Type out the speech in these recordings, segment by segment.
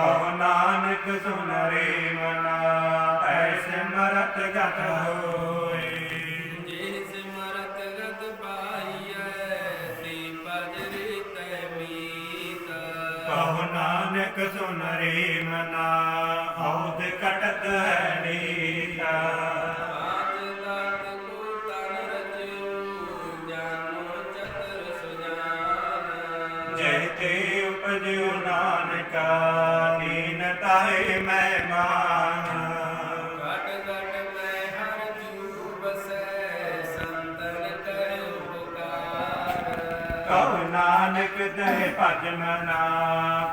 ਕਹੋ ਨਾਨਕ ਸੁਨ ਰੇ ਮਨਾ ਐਸੇ ਮਰਤ ਗਤ ਹੋਏ। ਜੇ ਸਿਮਰਤ ਨਾਨਕ ਸੁਨ ਰੇ ਮਨਾ ਔਦ ਕਟਤ ਹੈ ਨੀਤਾ। ਜੈ ਨਾਨਕਾ। ਦੀਨ ਤਾਹੇ ਮੈਂ ਮਾਨ ਘਟ ਘਟ ਮੈਂ ਹਰ ਜੂ ਬਸੈ ਸੰਤਨ ਕੈ ਉਪਕਾਰ। ਕਹੋ ਨਾਨਕ ਤੇ ਭਜ ਮਨਾ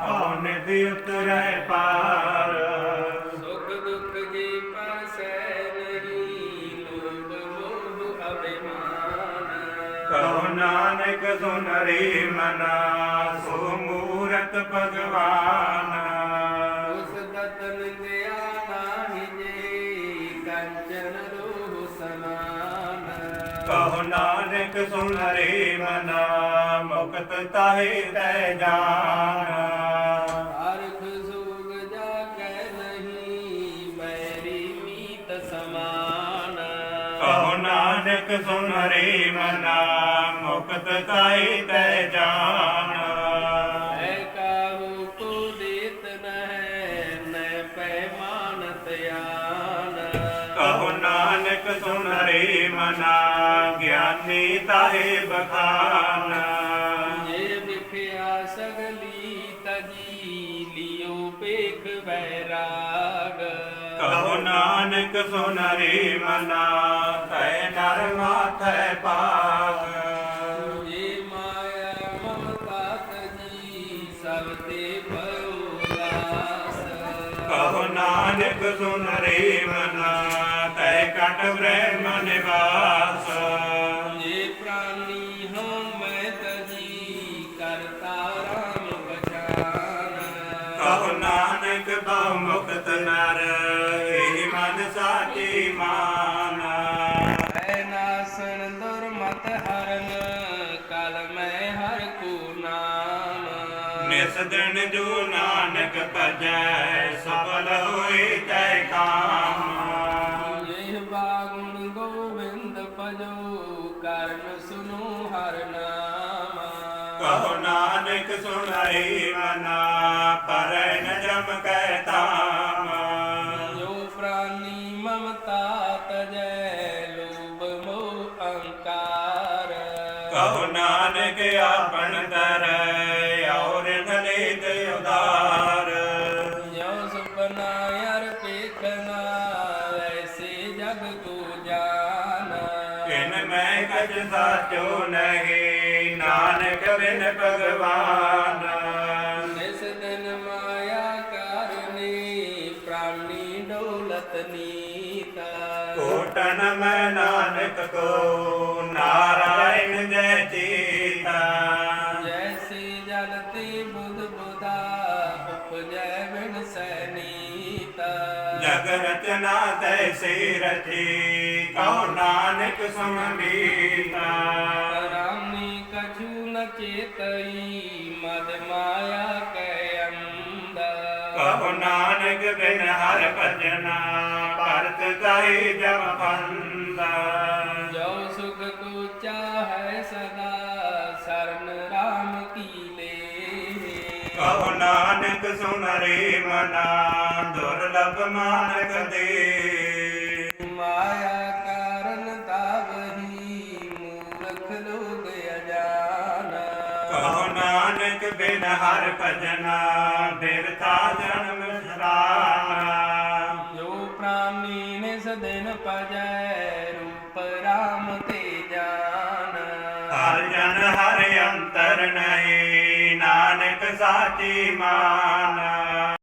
ਕਉ ਨਿਧਿ ਉਤਰੈ ਪਾਰ। ਸੁਖ ਦੁਖ ਜੀ ਪਰਸੈ ਨਹੀਂ ਲੋਭ ਮੋਹ ਅਭਿਮਾਨ। ਕਹੋ ਨਾਨਕ ਸੁਨ ਰੇ ਮਨਾ ਸੋ ਮੂਰਤ ਭਗਵਾਨ। ਦਤਨ ਦਿਆ ਨਾਹੀ ਜੇ ਕੰਚਨ ਰੂਹ ਸਮਾਨ। ਕਹੋ ਨਾਨਕ ਰੇ ਮਨਾ ਮੁਕਤ ਤਾਹੇ ਤੈ ਜਾਨ। ਸੁਗ ਜਾ ਕੈ ਨਹੀਂ ਮੈਰੀ ਮੀਤ ਸਮਾਨ। ਕਹੋ ਨਾਨਕ ਰੇ ਮਨਾ ਮੁਕਤ ਤਾਹੇ ਤੈ ਜਾਨ। ਨਾਨਕ ਸੁਨ ਰੇ ਮਨਾ ਗਿਆਨੀ ਤਾਹੇ ਬਖਾਨ। ਜੇ ਵਿਖਿਆ ਸਗਲੀ ਤਜੀ ਲਿਓ ਪੇਖ ਬੈਰਾਗ ਕਹੋ ਨਾਨਕ ਸੁਨ ਰੇ ਮਨਾ ਤੈ ਨਰ ਮਾਥੈ ਪਾਗ ਸੁਨ ਰੇ ਮਨਾ ਕਟ ਬ੍ਰਹਮ ਨਿਵਾਸ। ਜੇ ਪ੍ਰਾਨੀ ਹਉ ਮੈਂ ਤਜੀ ਕਰਤਾ ਰਾਮ ਪਛਾਨ ਕਹੋ ਨਾਨਕ ਬਹੁ ਮੁਕਤ ਨਰ ਏ ਮਨ ਸਾਚੀ ਮਾਨ। ਐ ਨਾਸਨ ਦੁਰਮਤ ਹਰਨ ਕਲ ਮੈਂ ਹਰ ਕੋ ਨਾਮ। ਨਿਸ ਦਿਨ ਜੋ ਨਾਨਕ ਭਜੈ ਗੋਬਿੰਦ ਭਜੋ ਕਰਨ ਸੁਨੋ ਹਰ ਨਾਮ। ਕਹੋ ਨਾਨਕ ਸੁਣਾਈ ਮਨਾ ਪਰੈ ਨ ਜਮ ਕੈ ਤਾਮ ਜੋ ਪ੍ਰਾਨੀ ਮਮਤਾ ਤਜੈ ਲੋਭ ਮੋਹ ਅਹੰਕਾਰ ਕਹੋ ਨਾਨਕ ਆਪਣ ਕਜ ਸਾਚੋ ਨਹੀਂ? ਨਾਨਕ ਬਿਨ ਭਗਵਾਨ। ਨਿਸ ਦਿਨ ਮਾਇਆ ਕਰਨੀ ਪ੍ਰਾਨੀ ਡੋਲਤ ਨੀਤਾ। ਕੋਟਨ ਮੈਂ ਨਾਨਕ ਕੋ ਜਗ ਰਚਨਾ ਤੈਸੀ ਰਚੀ ਕਉ ਨਾਨਕ ਸੁਮੀਤਾ ਰਾਮੀ ਕਛੂ ਨ ਚੇਤਈ ਮਦ ਮਾਇਆ ਕੈ ਅੰਦਾ ਕਹੋ ਨਾਨਕ ਬਿਨ ਹਰ ਭਜਨਾ ਭਰਤ ਤਾਈ ਜਮ ਪੰਦਾ ਜੋ ਸੁਖ ਕੋ ਚਾਹੈ ਸਦਾ ਸਰਨ ਰਾਮ ਕੀ ਲੇ ਕਹੋ ਨਾਨਕ ਸੁਨ ਰੇ ਮਨਾ ਦੁਰਲਭ ਮਾਨਕ ਦੇ ਮਾਇਆ ਕਾਰਨ ਤਾਵਹੀ ਮੂਰਖ ਲੋਗ ਅਜਾਨ। ਕਹੋ ਨਾਨਕ ਬਿਨ ਹਰ ਭਜਨਾ ਜਨਮ ਸਰਾਨਾ। ਜੋ ਪ੍ਰਾਨੀ ਰੂਪ ਰਾਮ ਤੇ ਜਾਨ। ਹਰ ਜਨ ਹਰ ਅੰਤਰ ਨਹੀਂ ਨਾਨਕ ਸਾਚੀ ਮਾਨ।